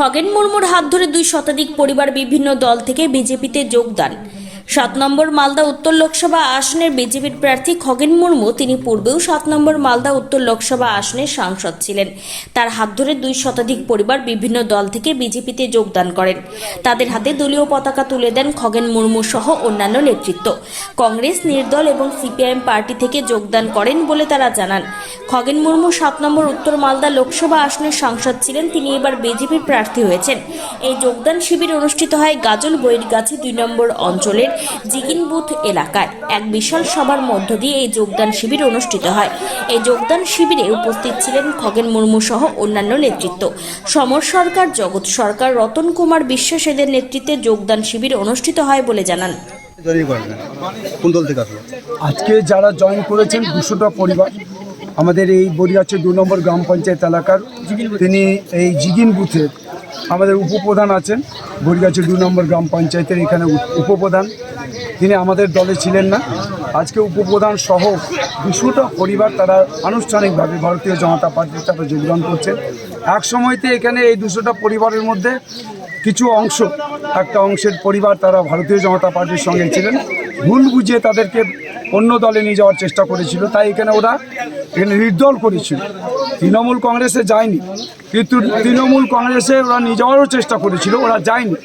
খগেন মুর্মুর হাত ধরে দুই শতাধিক পরিবার বিভিন্ন দল থেকে বিজেপিতে যোগদান। সাত নম্বর মালদা উত্তর লোকসভা আসনের বিজেপির প্রার্থী খগেন মুর্মু তিনি পূর্বেও সাত নম্বর মালদা উত্তর লোকসভা আসনের সাংসদ ছিলেন। তার হাত ধরে দুই শতাধিক পরিবার বিভিন্ন দল থেকে বিজেপিতে যোগদান করেন। তাদের হাতে দলীয় পতাকা তুলে দেন খগেন মুর্মু সহ অন্যান্য নেতৃত্ব। কংগ্রেস, নির্দল এবং সিপিআইএম পার্টি থেকে যোগদান করেন বলে তারা জানান। খগেন মুর্মু সাত নম্বর উত্তর মালদা লোকসভা আসনের সাংসদ ছিলেন, তিনি এবার বিজেপির প্রার্থী হয়েছেন। এই যোগদান শিবির অনুষ্ঠিত হয় গাজল বইয়েরগাছি দুই নম্বর অঞ্চলের জিগিন বুথ এলাকায় এক বিশাল সভার মধ্য দিয়ে এই যোগদান শিবির অনুষ্ঠিত হয়। এই যোগদান শিবিরে উপস্থিত ছিলেন খগেন মুর্মু সহ অন্যান্য নেতৃত্ব। সমর সরকার জগৎ সরকার রতন কুমার বিশ্বাস এদের নেতৃত্বে যোগদান শিবির অনুষ্ঠিত হয় বলে জানান। কোন দল থেকে আসলো? আজকে যারা জয়েন করেছেন দুশোটা পরিবার আমাদের এই বরিয়াচ্ছে দু নম্বর গ্রাম পঞ্চায়েত এলাকার তিনি এই জিগিন বুথের আমাদের উপপ্রধান আছেন। বরিয়াচ্ছে দু নম্বর গ্রাম পঞ্চায়েতের এখানে উপপ্রধান। তিনি আমাদের দলে ছিলেন না। আজকে উপপ্রধান সহ দুশোটা পরিবার তারা আনুষ্ঠানিকভাবে ভারতীয় জনতা পার্টির তারা যোগদান করছেন এক সময়তে এখানে এই দুশোটা পরিবারের মধ্যে কিছু অংশ, একটা অংশের পরিবার তারা ভারতীয় জনতা পার্টির সঙ্গে ছিলেন। ভুল বুঝিয়ে তাদেরকে অন্য দলে নিয়ে যাওয়ার চেষ্টা করেছিল। তাই এখানে ওরা এখানে নির্দল করেছিল। তৃণমূল কংগ্রেসে যায়নি। কিন্তু তৃণমূল কংগ্রেসে ওরা নিয়ে যাওয়ারও চেষ্টা করেছিল, ওরা যায়নি।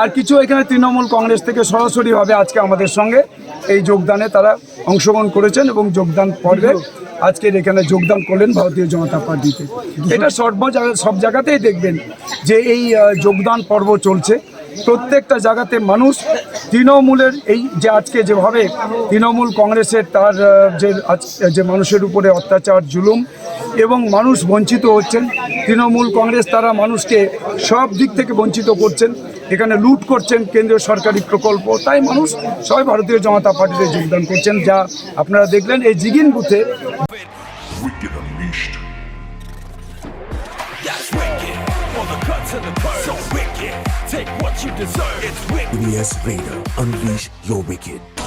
আর কিছু এখানে তৃণমূল কংগ্রেস থেকে সরাসরিভাবে আজকে আমাদের সঙ্গে এই যোগদানে তারা অংশগ্রহণ করেছেন এবং যোগদান পর্বে আজকের এখানে যোগদান করলেন ভারতীয় জনতা পার্টিতে। এটা সর্ব সব জায়গাতেই দেখবেন যে এই যোগদান পর্ব চলছে। প্রত্যেকটা জায়গাতে মানুষ তৃণমূলের এই যে আজকে যেভাবে তৃণমূল কংগ্রেসের তার যে যে মানুষের উপরে অত্যাচার, জুলুম এবং মানুষ বঞ্চিত হচ্ছেন তৃণমূল কংগ্রেস তারা মানুষকে সব দিক থেকে বঞ্চিত করছেন এখানে লুট করছেন কেন্দ্রীয় সরকারি প্রকল্প তাই মানুষ সবাই ভারতীয় জনতা পার্টিতে যোগদান করছেন যা আপনারা দেখলেন এই জিগিন বুথে. Take what you deserve. It's wicked. Raider, unleash your wicked.